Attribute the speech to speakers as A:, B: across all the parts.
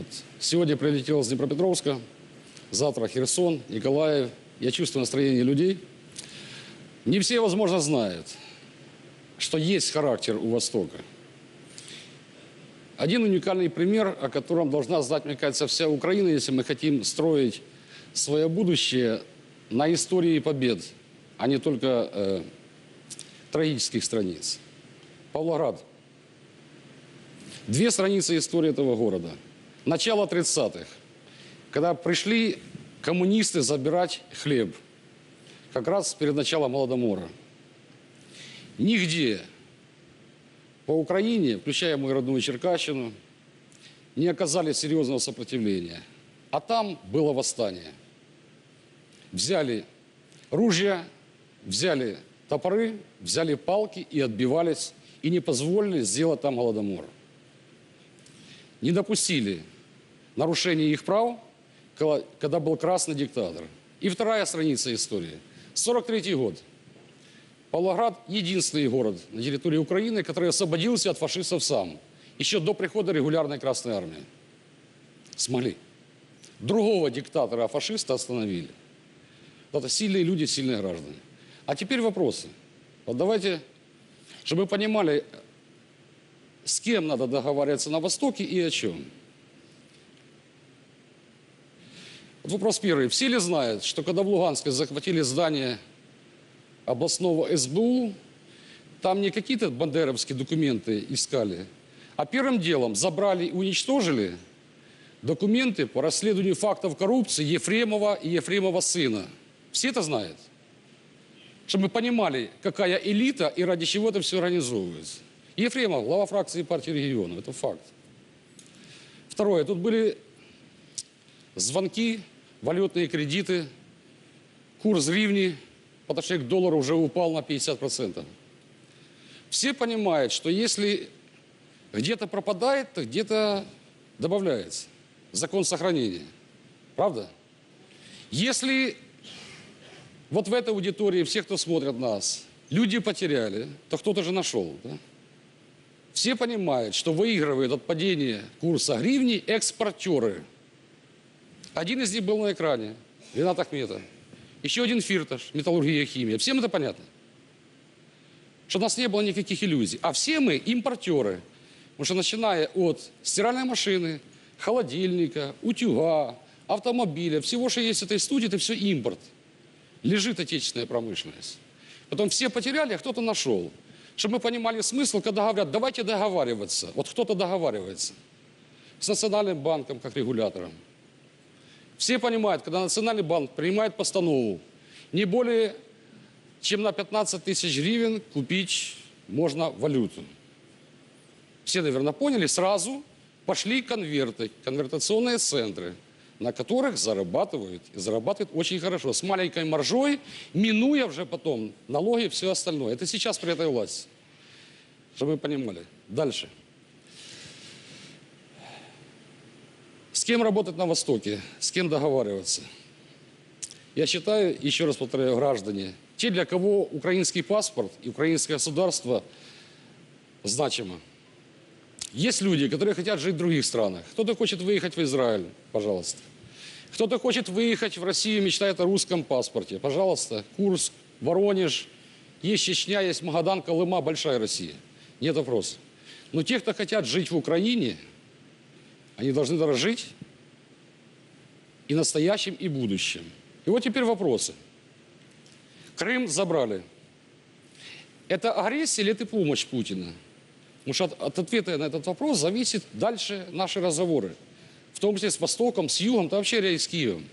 A: Вот сегодня прилетел с Днепропетровска, завтра Херсон, Николаев. Я чувствую настроение людей. Не все, возможно, знают, что есть характер у Востока. Один уникальный пример, о котором должна знать, мне кажется, вся Украина, если мы хотим строить свое будущее на истории побед, а не только э, трагических страниц. Павлоград. Две страницы истории этого города. Начало 30-х, когда пришли коммунисты забирать хлеб, как раз перед началом Голодомора. Нигде по Украине, включая мою родную Черкащину, не оказали серьезного сопротивления. А там было восстание. Взяли ружья, взяли топоры, взяли палки и отбивались, и не позволили сделать там Голодомор. Не допустили нарушения их прав, когда- был красный диктатор. И вторая страница истории. 43 год. Павлоград – единственный город на территории Украины, который освободился от фашистов сам, еще до прихода регулярной Красной Армии. Смогли. Другого диктатора, фашиста остановили. Это сильные люди, сильные граждане. А теперь вопросы. Вот давайте, чтобы вы понимали, с кем надо договариваться на Востоке и о чем. Вопрос первый. Все ли знают, что когда в Луганске захватили здание областного СБУ, там не какие-то бандеровские документы искали, а первым делом забрали и уничтожили документы по расследованию фактов коррупции Ефремова и Ефремова сына. Все это знают? Чтобы мы понимали, какая элита и ради чего это все организовывается. Ефремов, глава фракции партии регионов, это факт. Второе, тут были звонки, валютные кредиты, курс гривни по отношению к доллару уже упал на 50%. Все понимают, что если где-то пропадает, то где-то добавляется. Закон сохранения. Правда? Если вот в этой аудитории, все, кто смотрят нас, люди потеряли, то кто-то же нашел. Да? Все понимают, что выигрывают от падения курса гривни экспортеры. Один из них был на экране, Ренат Ахметов. Еще один Фирташ, металлургия, химия. Всем это понятно? Что у нас не было никаких иллюзий. А все мы импортеры. Потому что начиная от стиральной машины, холодильника, утюга, автомобиля, всего, что есть в этой студии, это все импорт. Лежит отечественная промышленность. Потом все потеряли, а кто-то нашел. Чтобы мы понимали смысл, когда говорят, давайте договариваться. Вот кто-то договаривается. С Национальным банком, как регулятором. Все понимают, когда Национальный банк принимает постанову, не более чем на 15 тысяч гривен купить можно валюту. Все, наверное, поняли, сразу пошли конверты, конвертационные центры, на которых зарабатывают, и зарабатывают очень хорошо, с маленькой маржой, минуя уже потом налоги и все остальное. Это сейчас при этой власти. Чтобы вы понимали. Дальше. Кем работать на Востоке? С кем договариваться? Я считаю, еще раз повторяю, граждане, те, для кого украинский паспорт и украинское государство значимо. Есть люди, которые хотят жить в других странах. Кто-то хочет выехать в Израиль, пожалуйста. Кто-то хочет выехать в Россию, мечтает о русском паспорте. Пожалуйста, Курск, Воронеж, есть Чечня, есть Магадан, Колыма, большая Россия. Нет вопросов. Но те, кто хотят жить в Украине, они должны дорожить и настоящим, и будущим. И вот теперь вопросы. Крым забрали. Это агрессия или это помощь Путина? Потому что от, от ответа на этот вопрос зависит дальше наши разговоры. В том числе с Востоком, с Югом, да вообще и с Киевом.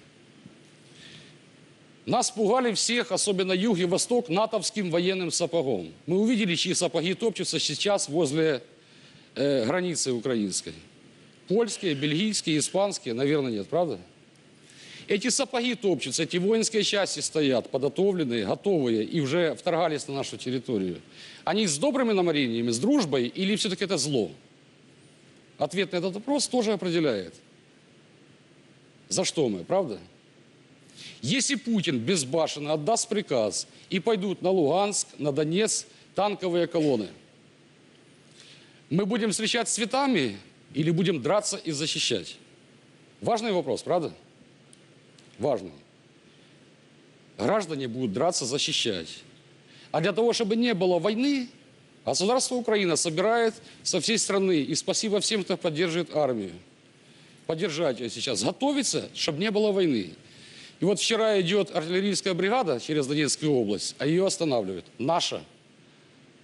A: Нас пугали всех, особенно Юг и Восток, натовским военным сапогом. Мы увидели, чьи сапоги топчутся сейчас возле э, границы украинской. Польские, бельгийские, испанские, наверное, нет, правда? Эти сапоги топчутся, эти воинские части стоят, подготовленные, готовые, и уже вторгались на нашу территорию. Они с добрыми намерениями, с дружбой, или все-таки это зло? Ответ на этот вопрос тоже определяет. За что мы, правда? Если Путин безбашенно отдаст приказ и пойдут на Луганск, на Донецк танковые колонны, мы будем встречать цветами или будем драться и защищать? Важный вопрос, правда? Важный. Граждане будут драться, защищать. А для того, чтобы не было войны, государство Украина собирает со всей страны, и спасибо всем, кто поддерживает армию, поддержать ее сейчас, готовится, чтобы не было войны. И вот вчера идет артиллерийская бригада через Донецкую область, а ее останавливают. Наша.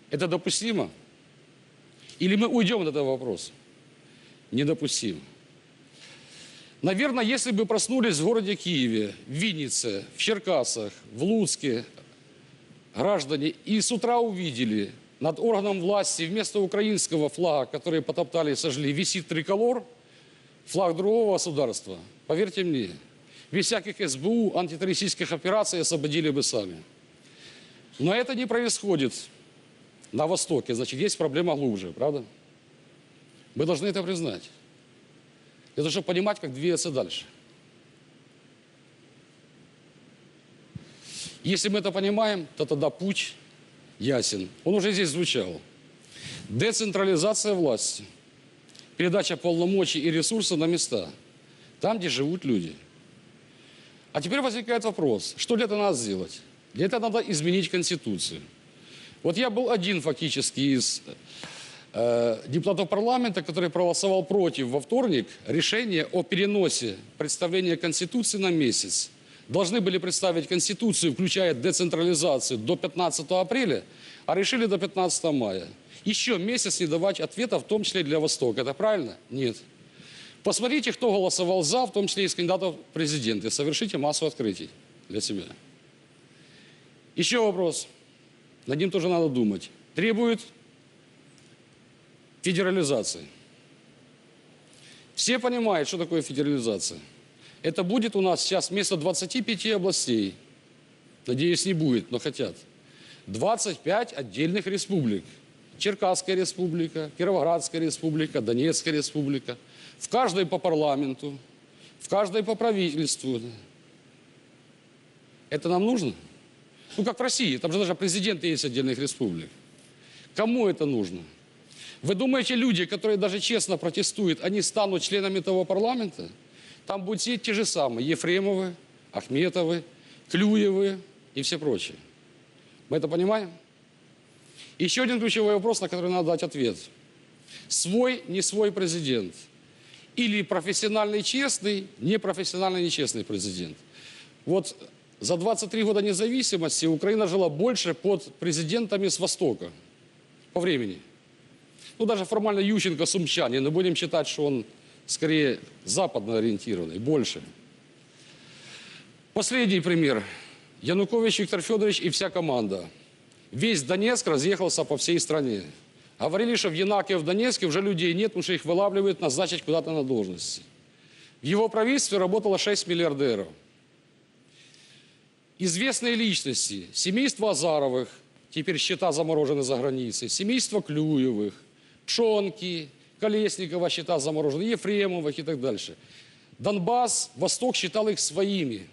A: Это допустимо? Или мы уйдем от этого вопроса? Недопустимо. Наверное, если бы проснулись в городе Киеве, в Виннице, в Черкасах, в Луцке граждане и с утра увидели над органом власти вместо украинского флага, который потоптали и сожгли, висит триколор, флаг другого государства, поверьте мне, без всяких СБУ, антитеррористических операций освободили бы сами. Но это не происходит на Востоке, значит, есть проблема глубже, правда? Мы должны это признать. Того, чтобы понимать, как двигаться дальше. Если мы это понимаем, то тогда путь ясен. Он уже здесь звучал. Децентрализация власти. Передача полномочий и ресурсов на места. Там, где живут люди. А теперь возникает вопрос, что для этого надо сделать? Для этого надо изменить Конституцию. Вот я был один фактически из депутатов парламента, который проголосовал против во вторник решения о переносе представления Конституции на месяц. Должны были представить Конституцию, включая децентрализацию, до 15 апреля, а решили до 15 мая. Еще месяц не давать ответов, в том числе для Востока. Это правильно? Нет. Посмотрите, кто голосовал за, в том числе из кандидатов в президенты. Совершите массу открытий для себя. Еще вопрос. Над ним тоже надо думать. Требует федерализации. Все понимают, что такое федерализация. Это будет у нас сейчас вместо 25 областей. Надеюсь, не будет, но хотят. 25 отдельных республик. Черкасская республика, Кировоградская республика, Донецкая республика. В каждой по парламенту, в каждой по правительству. Это нам нужно? Ну, как в России, там же даже президенты есть отдельных республик. Кому это нужно? Вы думаете, люди, которые даже честно протестуют, они станут членами того парламента? Там будут сидеть те же самые Ефремовы, Ахметовы, Клюевы и все прочие. Мы это понимаем? Еще один ключевой вопрос, на который надо дать ответ. Свой, не свой президент. Или профессиональный честный, непрофессиональный нечестный президент. Вот за 23 года независимости Украина жила больше под президентами с Востока по времени. Ну, даже формально Ющенко сумчанин, но будем считать, что он скорее западно ориентированный, больше. Последний пример. Янукович Виктор Федорович и вся команда. Весь Донецк разъехался по всей стране. Говорили, что в Янаке, в Донецке уже людей нет, потому что их вылавливают, назначить куда-то на должности. В его правительстве работало 6 миллиардеров. Известные личности, семейство Азаровых, теперь счета заморожены за границей, семейство Клюевых, Пшонки, Колесникова счета заморожены, Ефремовых и так дальше. Донбасс, Восток считал их своими.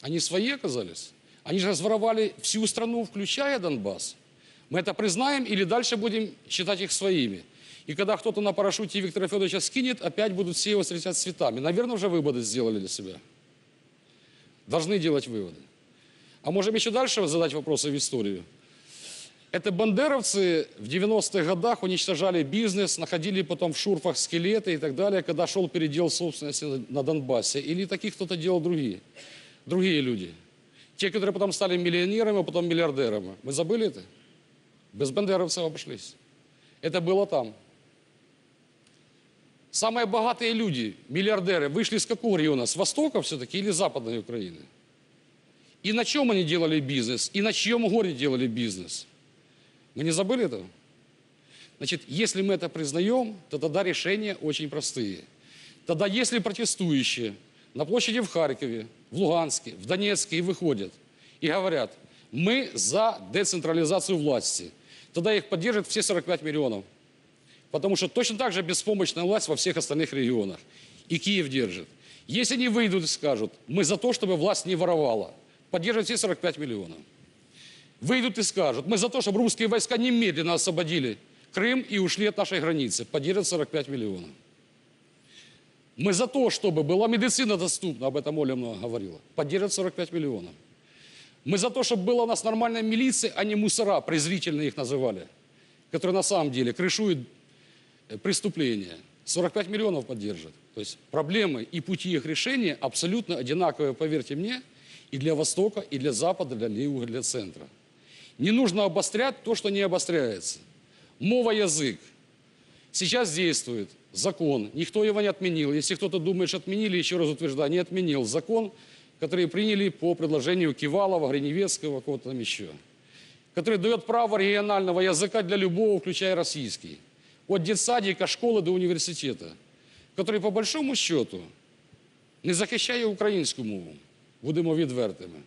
A: Они свои оказались. Они же разворовали всю страну, включая Донбасс. Мы это признаем или дальше будем считать их своими? И когда кто-то на парашюте Виктора Федоровича скинет, опять будут все его встречать цветами. Наверное, уже выводы сделали для себя. Должны делать выводы. А можем еще дальше задать вопросы в историю. Это бандеровцы в 90-х годах уничтожали бизнес, находили потом в шурфах скелеты и так далее, когда шел передел собственности на Донбассе. Или таких кто-то делал другие, другие люди. Те, которые потом стали миллионерами, а потом миллиардерами. Мы забыли это? Без бандеровцев обошлись. Это было там. Самые богатые люди, миллиардеры, вышли из какого региона? С востока все-таки или западной Украины? И на чем они делали бизнес? И на чьем горе делали бизнес? Мы не забыли этого? Значит, если мы это признаем, то тогда решения очень простые. Тогда если протестующие на площади в Харькове, в Луганске, в Донецке выходят и говорят, мы за децентрализацию власти, тогда их поддержат все 45 миллионов. Потому что точно так же беспомощная власть во всех остальных регионах. И Киев держит. Если они выйдут и скажут, мы за то, чтобы власть не воровала, поддержат все 45 миллионов выйдут и скажут, мы за то, чтобы русские войска немедленно освободили Крым и ушли от нашей границы. Поддержат 45 миллионов. Мы за то, чтобы была медицина доступна, об этом Оля много говорила. Поддержат 45 миллионов. Мы за то, чтобы была у нас нормальная милиция, а не мусора, презрительно их называли, которые на самом деле крышуют э, преступления. 45 миллионов поддержат. То есть проблемы и пути их решения абсолютно одинаковые, поверьте мне, и для Востока, и для Запада, для Юга, для Центра. Не нужно обострять то, что не обостряется. Мова язык. Сейчас действует закон, никто его не отменил. Если кто-то думает, что отменили, еще раз утверждаю, не отменил закон, который приняли по предложению Кивалова, Гриневецкого, кого-то там еще, который дает право регионального языка для любого, включая российский, от детсадика, школы до університету, который по большому счету не захищає українську мову, будемо відвертими.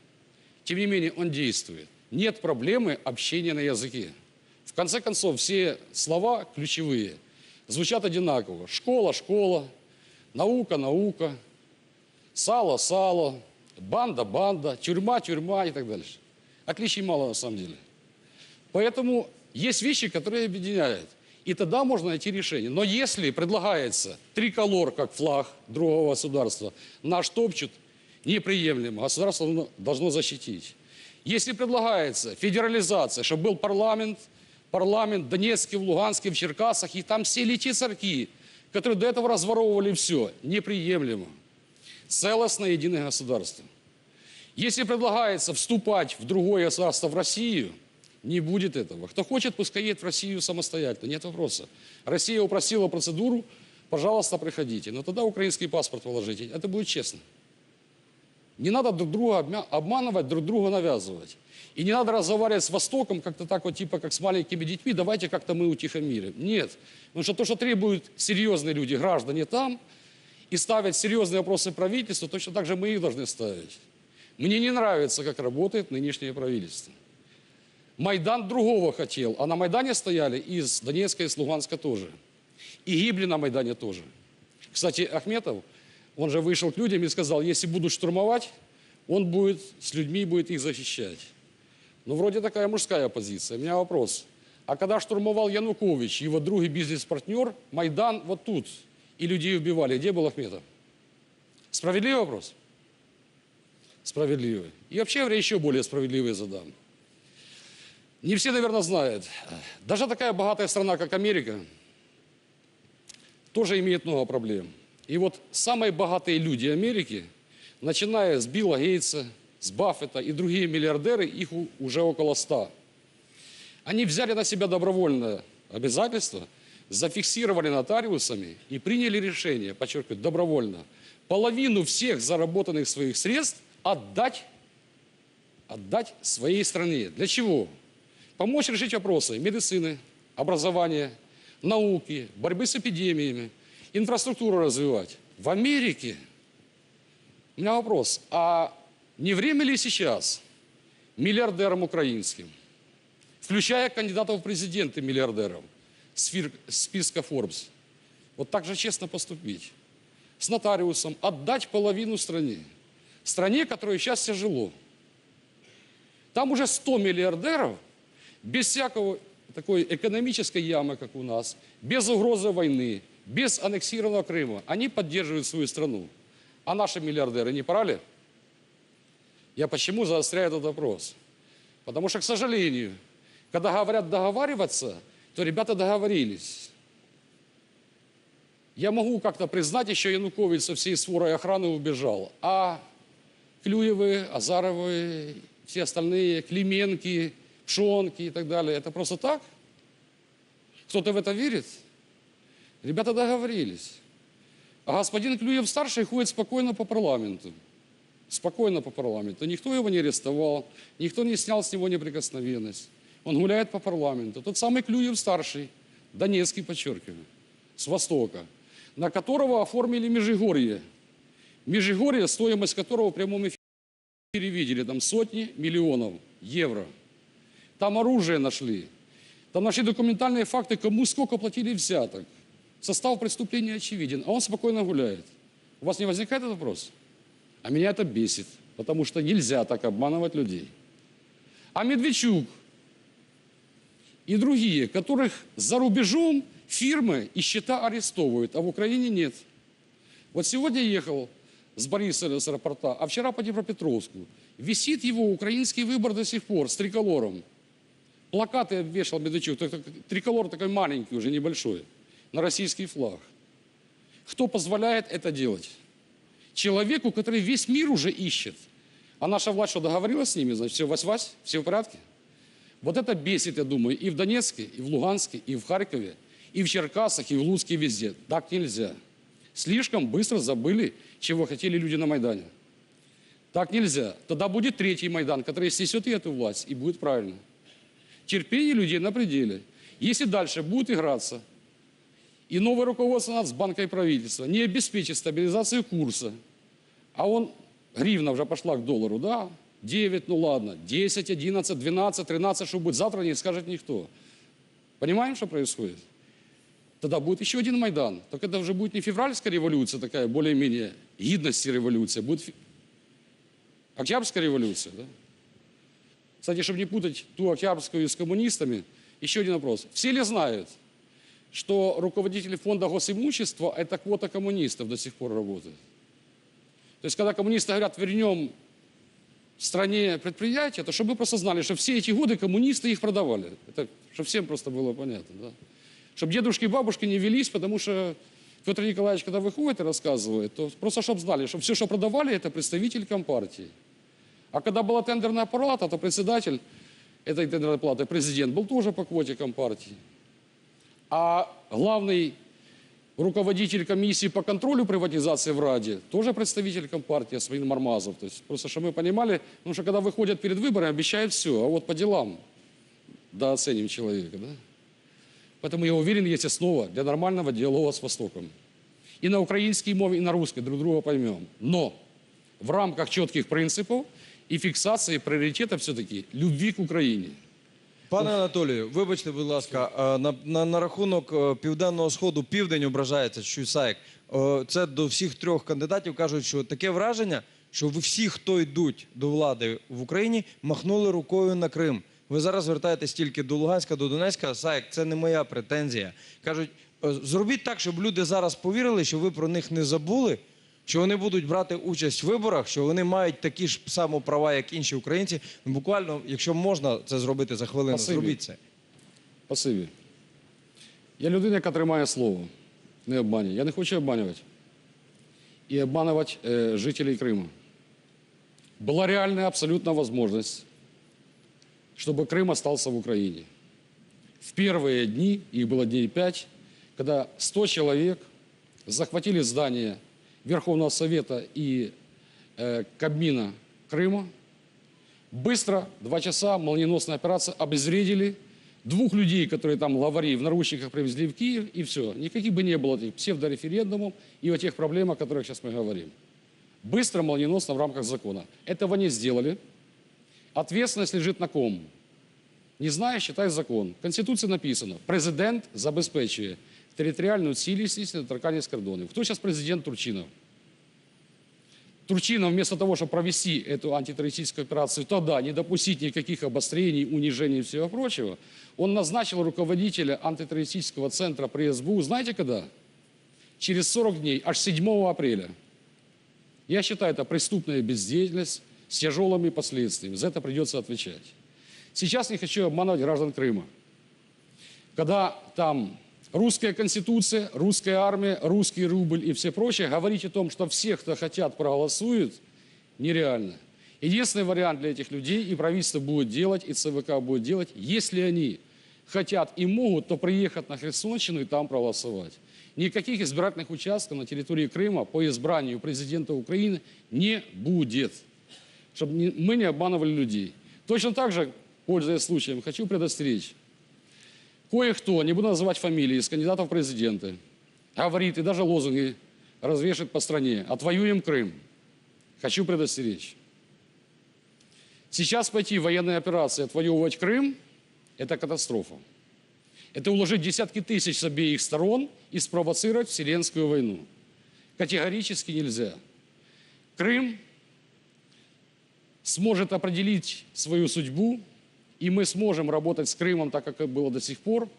A: Тем не менее, он действует. Нет проблемы общения на языке. В конце концов, все слова ключевые звучат одинаково. Школа, школа, наука, наука, сало, сало, банда, банда, тюрьма, тюрьма и так дальше. Отличий мало на самом деле. Поэтому есть вещи, которые объединяют. И тогда можно найти решение. Но если предлагается триколор, как флаг другого государства, наш топчут, неприемлемо. Государство должно защитить. Если предлагается федерализация, чтобы был парламент, парламент в Донецке, в Луганске, в Черкасах, и там все лечи царки, которые до этого разворовывали все, неприемлемо. Целостное единое государство. Если предлагается вступать в другое государство, в Россию, не будет этого. Кто хочет, пускай едет в Россию самостоятельно, нет вопроса. Россия упростила процедуру, пожалуйста, приходите. Но тогда украинский паспорт положите, это будет честно. Не надо друг друга обманывать, друг друга навязывать. И не надо разговаривать с Востоком как-то так вот, типа как с маленькими детьми, давайте как-то мы утихомирим. Нет. Потому что то, что требуют серьезные люди, граждане там, и ставят серьезные вопросы правительству, точно так же мы их должны ставить. Мне не нравится, как работает нынешнее правительство. Майдан другого хотел, а на Майдане стояли из Донецка и с Луганска тоже. И гибли на Майдане тоже. Кстати, Ахметов, он же вышел к людям и сказал, если будут штурмовать, он будет с людьми будет их защищать. Ну, вроде такая мужская позиция. У меня вопрос. А когда штурмовал Янукович, его друг и бизнес-партнер, Майдан вот тут, и людей убивали, где был Ахметов? Справедливый вопрос? Справедливый. И вообще я еще более справедливый задам. Не все, наверное, знают. Даже такая богатая страна, как Америка, тоже имеет много проблем. И вот самые богатые люди Америки, начиная с Билла Гейтса, с Баффета и другие миллиардеры, их уже около ста. Они взяли на себя добровольное обязательство, зафиксировали нотариусами и приняли решение, подчеркиваю, добровольно, половину всех заработанных своих средств отдать, отдать своей стране. Для чего? Помочь решить вопросы медицины, образования, науки, борьбы с эпидемиями, инфраструктуру развивать. В Америке, у меня вопрос, а не время ли сейчас миллиардерам украинским, включая кандидатов в президенты миллиардеров, списка Forbes, вот так же честно поступить, с нотариусом, отдать половину стране, стране, которой сейчас тяжело. Там уже 100 миллиардеров, без всякого такой экономической ямы, как у нас, без угрозы войны, без аннексированного Крыма, они поддерживают свою страну. А наши миллиардеры не пора ли? Я почему заостряю этот вопрос? Потому что, к сожалению, когда говорят договариваться, то ребята договорились. Я могу как-то признать, еще Янукович со всей сворой охраны убежал. А Клюевы, Азаровы, все остальные, Клименки, Пшонки и так далее, это просто так? Кто-то в это верит? Ребята договорились. А господин Клюев-старший ходит спокойно по парламенту. Спокойно по парламенту. Никто его не арестовал, никто не снял с него неприкосновенность. Он гуляет по парламенту. Тот самый Клюев-старший, Донецкий, подчеркиваю, с востока, на которого оформили Межигорье. Межигорье, стоимость которого в прямом эфире видели, там сотни миллионов евро. Там оружие нашли. Там нашли документальные факты, кому сколько платили взяток. Состав преступления очевиден, а он спокойно гуляет. У вас не возникает этот вопрос? А меня это бесит, потому что нельзя так обманывать людей. А Медведчук и другие, которых за рубежом фирмы и счета арестовывают, а в Украине нет. Вот сегодня ехал с Бориса с аэропорта, а вчера по Днепропетровску. Висит его украинский выбор до сих пор с триколором. Плакаты вешал Медведчук, триколор такой маленький, уже небольшой, на российский флаг. Кто позволяет это делать? Человеку, который весь мир уже ищет. А наша власть что, договорилась с ними? Значит, все вась-вась, все в порядке? Вот это бесит, я думаю, и в Донецке, и в Луганске, и в Харькове, и в Черкасах, и в Луцке, везде. Так нельзя. Слишком быстро забыли, чего хотели люди на Майдане. Так нельзя. Тогда будет третий Майдан, который снесет и эту власть, и будет правильно. Терпение людей на пределе. Если дальше будет играться, и новое руководство Нацбанка и правительства не обеспечит стабилизацию курса, а он, гривна уже пошла к доллару, да, 9, ну ладно, 10, 11, 12, 13, что будет завтра, не скажет никто. Понимаем, что происходит? Тогда будет еще один Майдан. Только это уже будет не февральская революция, такая более-менее гидности революция, будет Октябрьская революция, да? Кстати, чтобы не путать ту Октябрьскую с коммунистами, еще один вопрос. Все ли знают, что руководители фонда госимущества – это квота коммунистов до сих пор работает? То есть, когда коммунисты говорят, вернем стране предприятия, то чтобы вы просто знали, что все эти годы коммунисты их продавали. Это чтобы всем просто было понятно. Да? Чтобы дедушки и бабушки не велись, потому что Петр Николаевич, когда выходит и рассказывает, то просто чтобы знали, что все, что продавали, это представитель Компартии. А когда была тендерная палата, то председатель этой тендерной палаты, президент, был тоже по квоте Компартии. А главный руководитель комиссии по контролю приватизации в Раде, тоже представитель Компартии, Свин Мармазов. То есть просто, чтобы мы понимали, потому что когда выходят перед выборами, обещают все, а вот по делам, да, оценим человека, да. Поэтому я уверен, есть основа для нормального диалога с Востоком. И на украинской мове, и на русской друг друга поймем. Но в рамках четких принципов и фиксации приоритета все-таки любви к Україні.
B: Пане Анатолію, вибачте, будь ласка, на, на, на рахунок е, південного сходу південь ображається Чуйсаєк. Е, Це до всіх трьох кандидатів кажуть, що таке враження, що ви всі, хто йдуть до влади в Україні, махнули рукою на Крим. Ви зараз звертаєтесь тільки до Луганська, до Донецька. Саєк, це не моя претензія. Кажуть, е, зробіть так, щоб люди зараз повірили, що ви про них не забули, що вони будуть брати участь в виборах, що вони мають такі ж само права, як інші українці. Ну, Буквально, якщо можна це зробити за хвилину,
A: Спасибі.
B: зробіть це.
A: Спасибі. Я людина, яка тримає слово, не обманює. Я не хочу обманювати. І обманювати е, жителей Криму. Была реальная абсолютно возможность, чтобы Крым остался в Украине. В первые дни, их было дней пять, когда 100 человек захватили здание Верховного Совета и э, Кабмина Крыма, Быстро, два часа, молниеносная операция, обезвредили двух людей, которые там лавари в наручниках привезли в Киев, и все. Никаких бы не было этих псевдореферендумов и о тех проблемах, о которых сейчас мы говорим. Быстро, молниеносно в рамках закона. Этого не сделали. Ответственность лежит на ком? Не знаю, считай закон. В Конституции написано, президент забезпечує територіальну цілісність і недоторканність кордонів. Кто сейчас президент Турчинов? Турчинов вместо того, чтобы провести эту антитеррористическую операцию, тогда не допустить никаких обострений, унижений и всего прочего, он назначил руководителя антитеррористического центра при СБУ, знаете когда? Через 40 дней, аж 7 апреля. Я считаю, это преступная бездеятельность с тяжелыми последствиями. За это придется отвечать. Сейчас не хочу обманывать граждан Крыма. Когда там русская конституция, русская армия, русский рубль и все прочее, говорить о том, что все, кто хотят, проголосуют, нереально. Единственный вариант для этих людей, и правительство будет делать, и ЦВК будет делать, если они хотят и могут, то приехать на Херсонщину и там проголосовать. Никаких избирательных участков на территории Крыма по избранию президента Украины не будет. Чтобы мы не обманывали людей. Точно так же, пользуясь случаем, хочу предостеречь. Кое-кто, не буду называть фамилии, из кандидатов в президенты, говорит и даже лозунги развешивает по стране. Отвоюем Крым. Хочу предостеречь. Сейчас пойти в военные операции, отвоевывать Крым – это катастрофа. Это уложить десятки тысяч с обеих сторон и спровоцировать вселенскую войну. Категорически нельзя. Крым сможет определить свою судьбу, и мы сможем работать с Крымом так, как было до сих пор,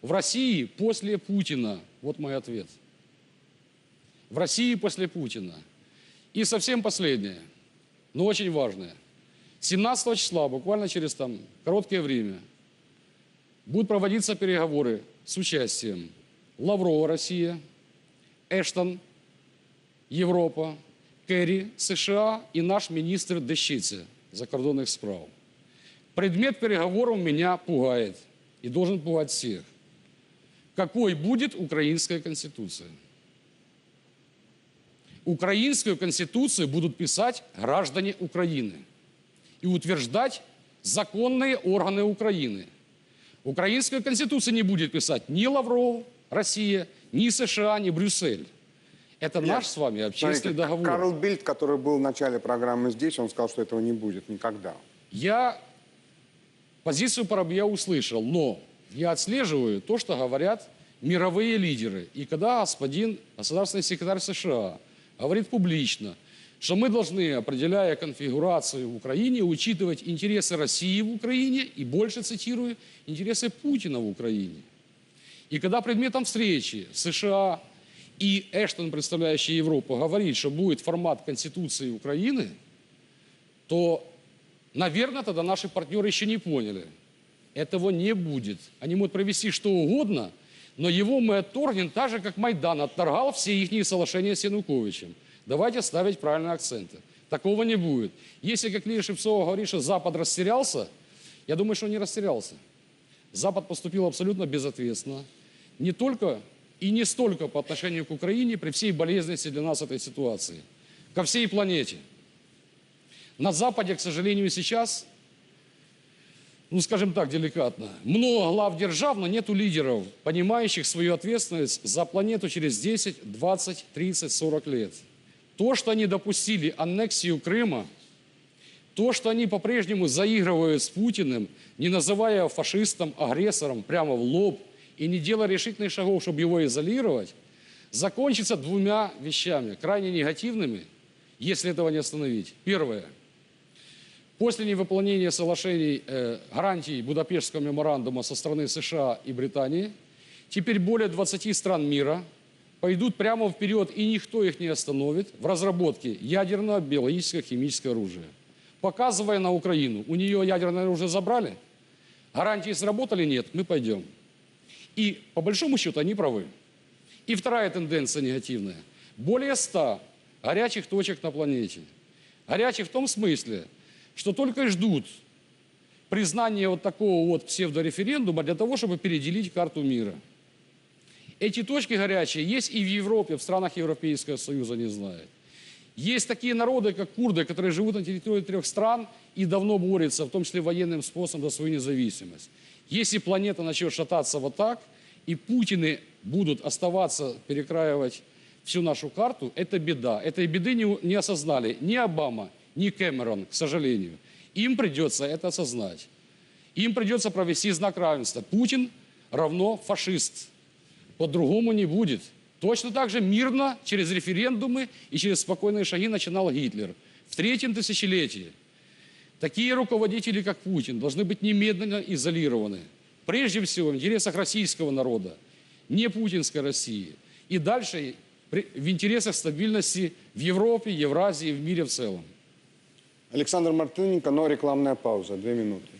A: в России после Путина. Вот мой ответ. в России после Путина. И совсем последнее, но очень важное. 17 числа, буквально через там короткое время, будут проводиться переговоры с участием Лаврова, Россия, Эштон, Европа, Керри, США и наш министр Дещице закордонных справ. Предмет переговоров меня пугает и должен пугать всех. Какой будет украинская конституция? Украинскую конституцию будут писать граждане Украины и утверждать законные органы Украины. Украинскую конституцию не будет писать ни Лавров, Россия, ни США, ни Брюссель. Это наш с вами общественный
C: Смотрите,
A: договор.
C: Карл Бильд, который был в начале программы здесь, он сказал, что этого не будет никогда.
A: Я позицию Парабья услышал, но я отслеживаю то, что говорят мировые лидеры. И когда господин государственный секретарь США говорит публично, что мы должны, определяя конфигурацию в Украине, учитывать интересы России в Украине и, больше цитирую, интересы Путина в Украине. И когда предметом встречи США и Эштон, представляющий Европу, говорит, что будет формат Конституции Украины, то, наверное, тогда наши партнеры еще не поняли. Этого не будет. Они могут провести что угодно, но его мы отторгнем так же, как Майдан отторгал все их соглашения с Януковичем. Давайте ставить правильные акценты. Такого не будет. Если, как Лия Шевцова говорит, что Запад растерялся, я думаю, что он не растерялся. Запад поступил абсолютно безответственно. Не только и не столько по отношению к Украине, при всей болезненности для нас этой ситуации, ко всей планете. На Западе, к сожалению, сейчас, ну, скажем так, деликатно, много глав держав, но нету лидеров, понимающих свою ответственность за планету через 10, 20, 30, 40 лет. То, что они допустили аннексию Крыма, то, что они по-прежнему заигрывают с Путиным, не называя фашистом, агрессором прямо в лоб и не делая решительных шагов, чтобы его изолировать, закончится двумя вещами, крайне негативными, если этого не остановить. Первое. После невыполнения соглашений э, гарантий Будапештского меморандума со стороны США и Британии, теперь более 20 стран мира пойдут прямо вперед, и никто их не остановит в разработке ядерного, биологического, химического оружия. Показывая на Украину, у нее ядерное оружие забрали, гарантии сработали, нет, мы пойдем. И по большому счету они правы. И вторая тенденция негативная. Более 100 горячих точек на планете. Горячих в том смысле, что только ждут признания вот такого вот псевдореферендума для того, чтобы переделить карту мира. Эти точки горячие есть и в Европе, в странах Европейского Союза, не знают. Есть такие народы, как курды, которые живут на территории трех стран и давно борются, в том числе военным способом, за свою независимость. Если планета начнет шататься вот так, и Путины будут оставаться, перекраивать всю нашу карту, это беда. Этой беды не, не осознали ни Обама, ни Кэмерон, к сожалению. Им придется это осознать. Им придется провести знак равенства. Путин равно фашист. По-другому не будет. Точно так же мирно через референдумы и через спокойные шаги начинал Гитлер. В третьем тысячелетии такие руководители, как Путин, должны быть немедленно изолированы. Прежде всего в интересах российского народа, не путинской России. И дальше в интересах стабильности в Европе, Евразии, в мире в целом.
C: Александр Мартыненко, но рекламная пауза. Две минуты.